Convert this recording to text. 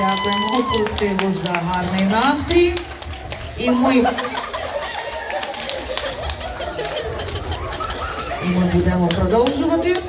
Дякуємо колективу за гарний настрій. І ми, і ми будемо продовжувати.